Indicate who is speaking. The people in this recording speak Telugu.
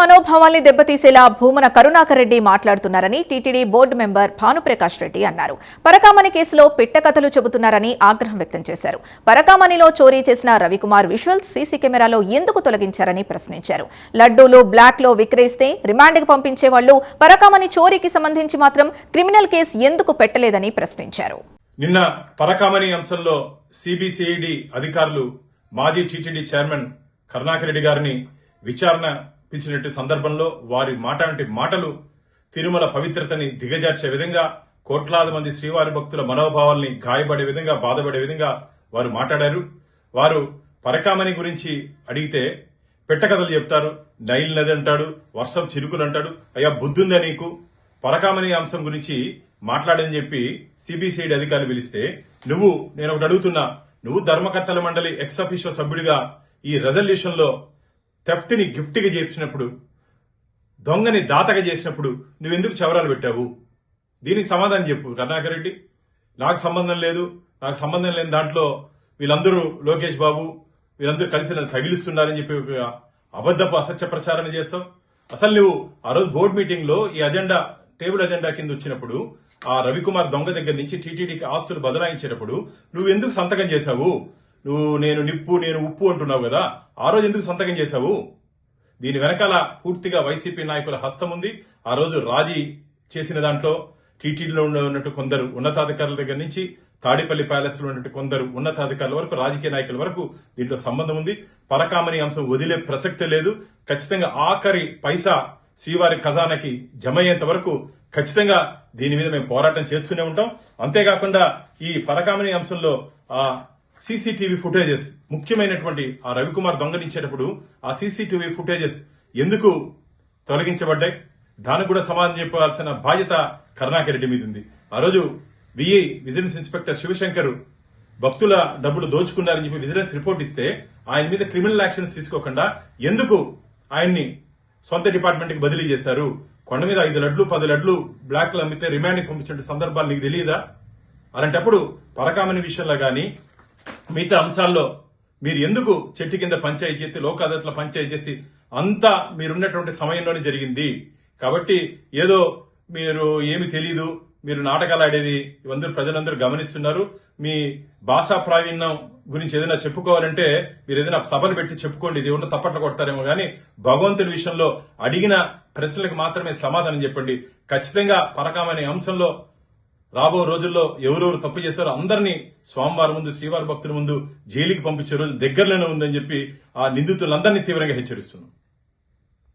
Speaker 1: మనోభావాల్ని దెబ్బతీసేలా భూమన కరుణాకర్ రెడ్డి మాట్లాడుతున్నారని TTD board member Bhanuprakash Reddy అన్నారు. పరకామణి కేసులో పిట్టకథలు చెబుతున్నారని ఆగ్రహం వ్యక్తం చేశారు. పరకామణిలో చోరీ చేసిన రవికుమార్ విజువల్స్ సీసీ కెమెరాలో ఎందుకు తొలగించారని ప్రశ్నించారు. లడ్డూలు బ్లాక్లో విక్రయిస్తే రిమాండ్కి పంపించే వాళ్ళు పరకామణి చోరీకి సంబంధించి మాత్రం క్రిమినల్ కేసు ఎందుకు పెట్టలేదని ప్రశ్నించారు.
Speaker 2: నిన్న పరకామణి అంశంలో సిబిసిఐడి అధికారులు మాజీ టీటీడీ చైర్మన్ కరుణాకర్ రెడ్డి గారిని విచారణ పిలిచినట్టు సందర్భంలో వారి మాట వంటి మాటలు తిరుమల పవిత్రతని దిగజార్చే విధంగా కోట్లాది మంది శ్రీవారి భక్తుల మనోభావాల్ని గాయపడే విధంగా బాధపడే విధంగా వారు మాట్లాడారు. వారు పరకామణి గురించి అడిగితే పెట్టకథలు చెప్తారు నైల్ నది అంటాడు వర్షం చిరుకులు అంటాడు అయ్యా బుద్ధుందా నీకు? పరకామణి అంశం గురించి మాట్లాడని చెప్పి సిబిసిఐడి అధికారులు పిలిస్తే నువ్వు నేను ఒకటి అడుగుతున్నా నువ్వు ధర్మకర్తల మండలి ఎక్స్ అఫీషియో సభ్యుడిగా ఈ రెజల్యూషన్లో థెఫ్ట్ని గిఫ్ట్గా చేసినప్పుడు దొంగని దాతగా చేసినప్పుడు నువ్వెందుకు చవరాలు పెట్టావు? దీనికి సమాధానం చెప్పు కర్ణాకర్ రెడ్డి. నాకు సంబంధం లేదు నాకు సంబంధం లేని దాంట్లో వీళ్ళందరూ లోకేష్ బాబు వీళ్ళందరూ కలిసి నన్ను తగిలిస్తున్నారని చెప్పి ఒక అబద్ధపు అసత్య ప్రచారం చేస్తావు. అసలు నువ్వు ఆ రోజు బోర్డు మీటింగ్లో ఈ అజెండా టేబుల్ అజెండా కింద వచ్చినప్పుడు ఆ రవికుమార్ దొంగ దగ్గర నుంచి టీటీడీకి ఆస్తులు బదలాయించేటప్పుడు నువ్వు ఎందుకు సంతకం చేశావు? నువ్వు నేను నిప్పు నేను ఉప్పు అంటున్నావు కదా. ఆ రోజు ఎందుకు సంతకం చేశావు? దీని వెనకాల పూర్తిగా వైసీపీ నాయకుల హస్తం ఉంది. ఆ రోజు రాజీ చేసిన దాంట్లో టీటీడీలో ఉన్నట్టు కొందరు ఉన్నతాధికారుల దగ్గర నుంచి తాడిపల్లి ప్యాలెస్లో ఉన్నట్టు కొందరు ఉన్నతాధికారుల వరకు రాజకీయ నాయకుల వరకు దీంట్లో సంబంధం ఉంది. పరకామణి అంశం వదిలే ప్రసక్తే లేదు. ఖచ్చితంగా ఆఖరి పైసా శ్రీవారి ఖజానాకి జమ అయ్యేంత వరకు ఖచ్చితంగా దీని మీద మేము పోరాటం చేస్తూనే ఉంటాం. అంతేకాకుండా ఈ పరకామణి అంశంలో ఆ సీసీటీవీ ఫుటేజెస్. ముఖ్యమైనటువంటి ఆ రవికుమార్ దొంగలించేటప్పుడు ఆ సీసీటీవీ ఫుటేజెస్ ఎందుకు తొలగించబడ్డాయి? దానికి కూడా సమాధానం చెప్పాల్సిన బాధ్యత కరుణాకర్ రెడ్డి మీద ఉంది. ఆ రోజు విఐ విజిలెన్స్ ఇన్స్పెక్టర్ శివశంకర్ భక్తుల డబ్బులు దోచుకున్నారని చెప్పి విజిలెన్స్ రిపోర్ట్ ఇస్తే ఆయన మీద క్రిమినల్ యాక్షన్స్ తీసుకోకుండా ఎందుకు ఆయన్ని సొంత డిపార్ట్మెంట్కి బదిలీ చేశారు? కొండ మీద ఐదు లడ్లు పది లడ్లు బ్లాక్లు అమ్మితే రిమాండ్కి పంపించిన సందర్భాలు నీకు తెలియదా? అలాంటప్పుడు పరకామని విషయంలో కానీ మిగతా అంశాల్లో మీరు ఎందుకు చెట్టు కింద పంచాయతీ చేసి లోక్ అదాలత్లో పంచాయతీ చేసి అంతా మీరున్నటువంటి సమయంలోనే జరిగింది? కాబట్టి ఏదో మీరు ఏమి తెలియదు మీరు నాటకాలు ఆడేది ఇవందరూ ప్రజలందరూ గమనిస్తున్నారు. మీ భాషా ప్రావీణ్యం గురించి ఏదైనా చెప్పుకోవాలంటే మీరు ఏదైనా సభలు పెట్టి చెప్పుకోండి ఇది ఉన్న తప్పట్లు కొడతారేమో కానీ భగవంతుడి విషయంలో అడిగిన ప్రశ్నలకు మాత్రమే సమాధానం చెప్పండి. ఖచ్చితంగా పరకామనే అంశంలో రాబో రోజుల్లో ఎవరెవరు తప్పు చేశారో అందరినీ స్వామివారి ముందు శ్రీవారి భక్తుల ముందు జైలుకి పంపించే రోజు దగ్గరలోనే ఉందని చెప్పి ఆ నిందితులందరినీ తీవ్రంగా హెచ్చరిస్తున్నాం.